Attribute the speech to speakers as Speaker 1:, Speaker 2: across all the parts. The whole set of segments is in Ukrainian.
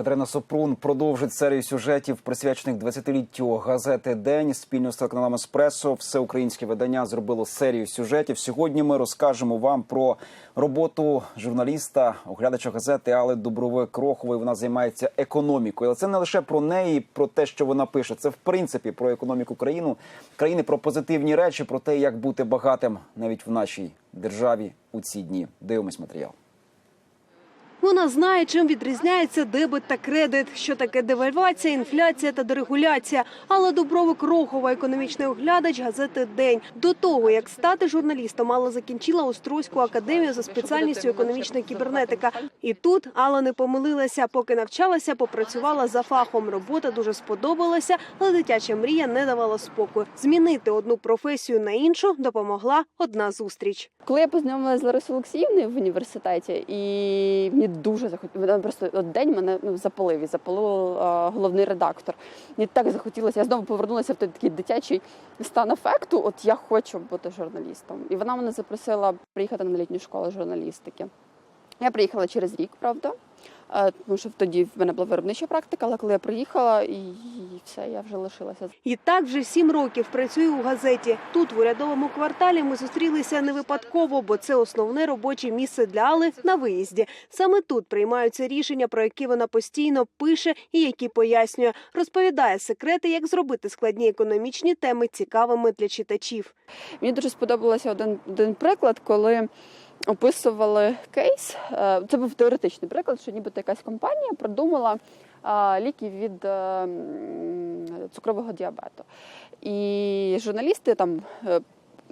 Speaker 1: Катерина Супрун продовжить серію сюжетів, присвячених 20-літтю газети День спільно з телеканалом Еспресо. Все українське видання зробило серію сюжетів. Сьогодні ми розкажемо вам про роботу журналіста, оглядача газети Алли Дубровик Крохової. Вона займається економікою, але це не лише про неї, про те, що вона пише. Це в принципі про економіку країну країни, про позитивні речі, про те, як бути багатим навіть в нашій державі у ці дні. Дивимось матеріал.
Speaker 2: Вона знає, чим відрізняється дебет та кредит, що таке девальвація, інфляція та дерегуляція. Алла Дубровик Рохова, економічний оглядач газети День. До того як стати журналістом, Алла закінчила Острозьку академію за спеціальністю економічна кібернетика. І тут Алла не помилилася. Поки навчалася, попрацювала за фахом. Робота дуже сподобалася, але дитяча мрія не давала спокою. Змінити одну професію на іншу допомогла одна зустріч.
Speaker 3: Коли я познайомилася з Ларисою Олексіївною в університеті, і мені дуже захотілося, просто от день мене ну, запалив і запалив а, головний редактор. Мені так захотілося. Я знову повернулася в той такий дитячий стан ефекту. От я хочу бути журналістом. І вона мене запросила приїхати на літню школу журналістики. Я приїхала через рік, правда. Е, Тому що тоді в мене була виробнича практика, але коли я приїхала, і все, я вже лишилася.
Speaker 2: І так вже сім років працюю у газеті. Тут, в урядовому кварталі, ми зустрілися не випадково, бо це основне робоче місце для Алли на виїзді. Саме тут приймаються рішення, про які вона постійно пише і які пояснює. Розповідає секрети, як зробити складні економічні теми цікавими для читачів.
Speaker 3: Мені дуже сподобався один, один приклад, коли описували кейс. Е, Це був теоретичний приклад, що нібито якась компанія продумала ліки від е, цукрового діабету. І журналісти там.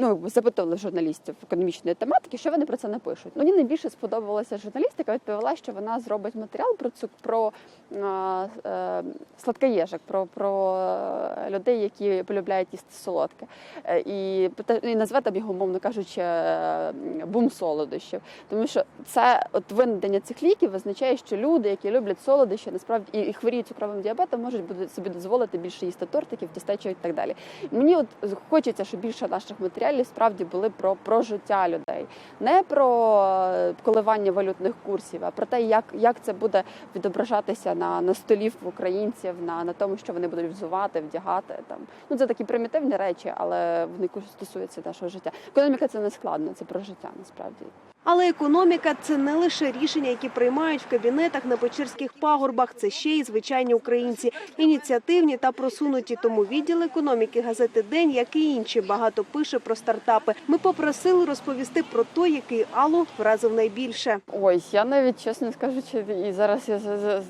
Speaker 3: Ну, запитували журналістів економічної тематики, що вони про це напишуть. Мені найбільше сподобалася журналістика, відповіла, що вона зробить матеріал про цук про е, сладкоєжок, про, про е, людей, які полюбляють їсти солодке. Е, І, і назве там його, мовно кажучи, е, бум солодощів. Тому що це от винайдення цих ліків означає, що люди, які люблять солодощі, насправді і хворіють цукровим діабетом, можуть собі дозволити більше їсти тортиків, тістечок і так далі. Мені от хочеться, щоб більше наших матеріалів справді були про, про життя людей, не про е, коливання валютних курсів, а про те, як, як це буде відображатися на, на столів українців, на, на тому, що вони будуть взувати, вдягати. Там ну це такі примітивні речі, але вони стосуються нашого життя. Економіка це не складно, це про життя насправді.
Speaker 2: Але економіка це не лише рішення, які приймають в кабінетах на печерських пагорбах. Це ще й звичайні українці, ініціативні та просунуті. Тому відділ економіки газети День, як і інші, багато пише про стартапи. Ми попросили розповісти про той, який Аллу вразив найбільше.
Speaker 3: Ой, я навіть чесно скажучи, і зараз я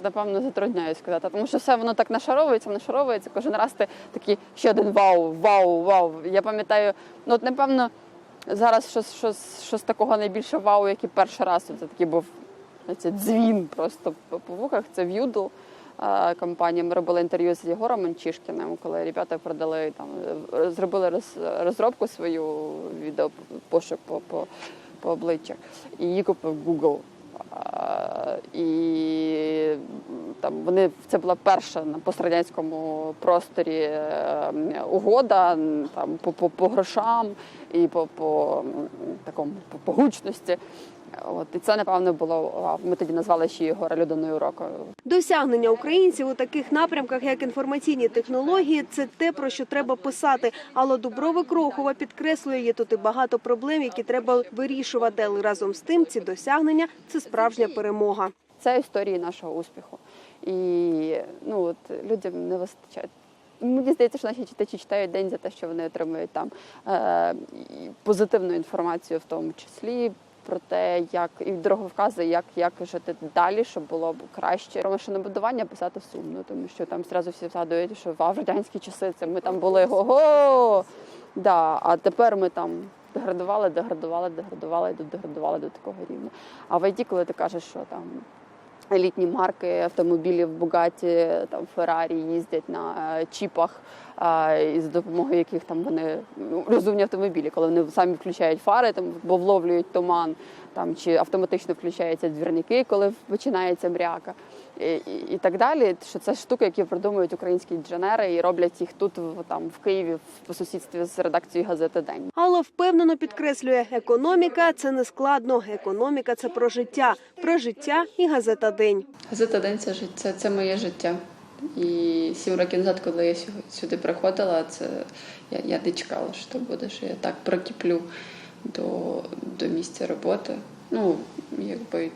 Speaker 3: напевно затрудняюсь сказати, тому що все воно так нашаровується, нашаровується. Кожен раз ти такий ще один вау, вау, вау. Я пам'ятаю, ну от напевно зараз щось, щось, щось такого найбільше вау, як і перший раз. Це такий був знаєте, дзвін просто по, вухах. Це В'юдл. е, Компанія ми робили інтерв'ю з Єгором Манчишкіним, коли ребята продали там, е, зробили роз, розробку свою відео пошук по, по, по обличчях. І її купив Google. І там вони це була перша на пострадянському просторі е, угода там по, по, по грошам і по, по такому по, по гучності. От і це напевно було. Ми тоді назвали ще Єгора людиною року.
Speaker 2: Досягнення українців у таких напрямках, як інформаційні технології, це те, про що треба писати. Алла Дубровик Рохова підкреслює, є тут і багато проблем, які треба вирішувати. Але разом з тим ці досягнення це справжня перемога.
Speaker 3: Це історії нашого успіху. І ну от людям не вистачає. Мені здається, що наші читачі читають день за те, що вони отримують там е, позитивну інформацію, в тому числі про те, як і дороговкази, як, як жити далі, щоб було б краще. Про машинобудування писати сумно, тому що там зразу всі згадують, що в радянські часи це ми там були го-го. Да, а тепер ми там деградували, деградували, деградували, деградували до такого рівня. А в IT, коли ти кажеш, що там елітні марки автомобілів Бугаті, там Феррарі їздять на е, чіпах, е, і за допомогою яких там вони ну, розумні автомобілі, коли вони самі включають фари, там бо вловлюють туман, там чи автоматично включаються двірники, коли починається мряка. І, і, і так далі. Що це штуки, які придумують українські інженери і роблять їх тут в там в Києві в- по сусідстві з редакцією газети День.
Speaker 2: Алла впевнено підкреслює, економіка це не складно. Економіка це про життя, про життя і газета День.
Speaker 3: Газета День це життя, це, це моє життя. І сім років назад, коли я сю- сюди приходила, це я, я не чекала, що так буде, що я так прокіплю до, до місця роботи. Ну, якби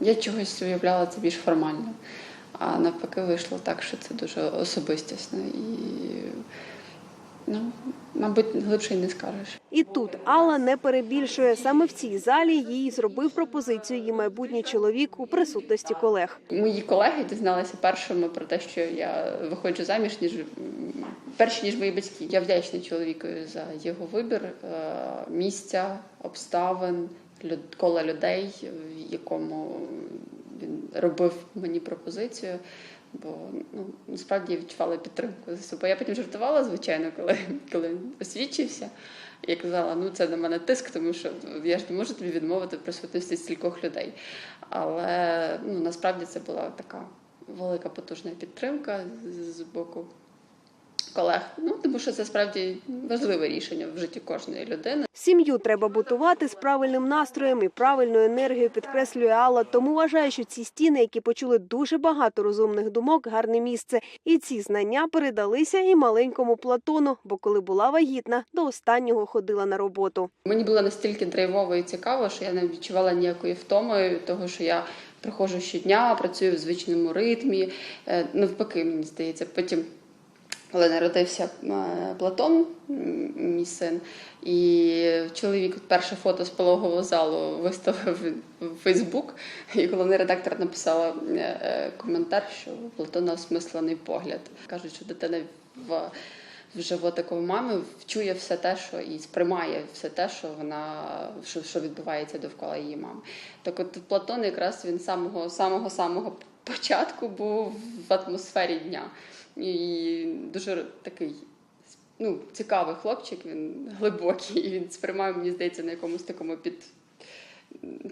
Speaker 3: я чогось уявляла це більш формально. А навпаки, вийшло так, що це дуже особистісно і, ну, мабуть, глибше й не скажеш.
Speaker 2: І тут Алла не перебільшує. Саме в цій залі їй зробив пропозицію її майбутній чоловік у присутності колег.
Speaker 3: Мої колеги дізналися першими про те, що я виходжу заміж, ніж перші ніж мої батьки. Я вдячна чоловікові за його вибір е, місця, обставин, кола людей, в якому він робив мені пропозицію. Бо ну насправді я відчувала підтримку за собою. Я потім жартувала, звичайно, коли, коли він освідчився. Я казала, ну це на мене тиск, тому що я ж не можу тобі відмовити в присутності стількох людей. Але ну, насправді це була така велика потужна підтримка з, з боку колег. Ну тому що це справді важливе рішення в житті кожної людини.
Speaker 2: Сім'ю треба будувати з правильним настроєм і правильною енергією, підкреслює Алла. Тому вважає, що ці стіни, які почули дуже багато розумних думок, гарне місце. І ці знання передалися і маленькому Платону, бо коли була вагітна, до останнього ходила на роботу.
Speaker 3: Мені було настільки драйвово і цікаво, що я не відчувала ніякої втоми, того що я приходжу щодня, працюю в звичному ритмі. Е, Навпаки, мені здається, потім. Коли народився е, Платон, мій син, і чоловік перше фото з пологового залу виставив в Фейсбук, і головний редактор написала е, е, коментар, що Платона осмислений погляд. Кажуть, що дитина в, в животику мами вчує все те, що і сприймає все те, що вона що, що відбувається довкола її мами. Так от Платон якраз він самого самого самого початку був в атмосфері дня. І дуже такий ну, цікавий хлопчик, він глибокий, і він сприймає, мені здається, на якомусь такому під,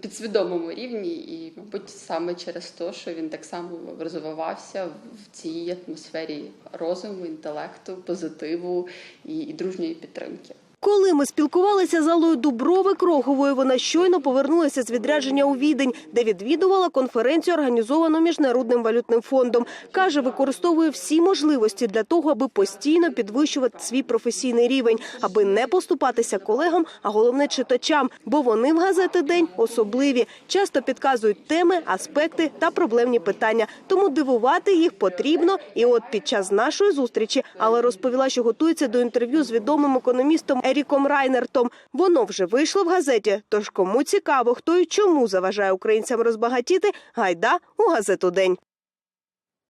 Speaker 3: підсвідомому рівні. І, мабуть, саме через те, що він так само розвивався в цій атмосфері розуму, інтелекту, позитиву і, і дружньої підтримки.
Speaker 2: Коли ми спілкувалися з Аллою Дуброви Кроховою, вона щойно повернулася з відрядження у Відень, де відвідувала конференцію, організовану міжнародним валютним фондом. каже, використовує всі можливості для того, аби постійно підвищувати свій професійний рівень, аби не поступатися колегам, а головне читачам, бо вони в газети день особливі, часто підказують теми, аспекти та проблемні питання. Тому дивувати їх потрібно. І от під час нашої зустрічі Алла розповіла, що готується до інтерв'ю з відомим економістом Еріком Райнертом. Воно вже вийшло в газеті. Тож кому цікаво, хто і чому заважає українцям розбагатіти, гайда у газету день.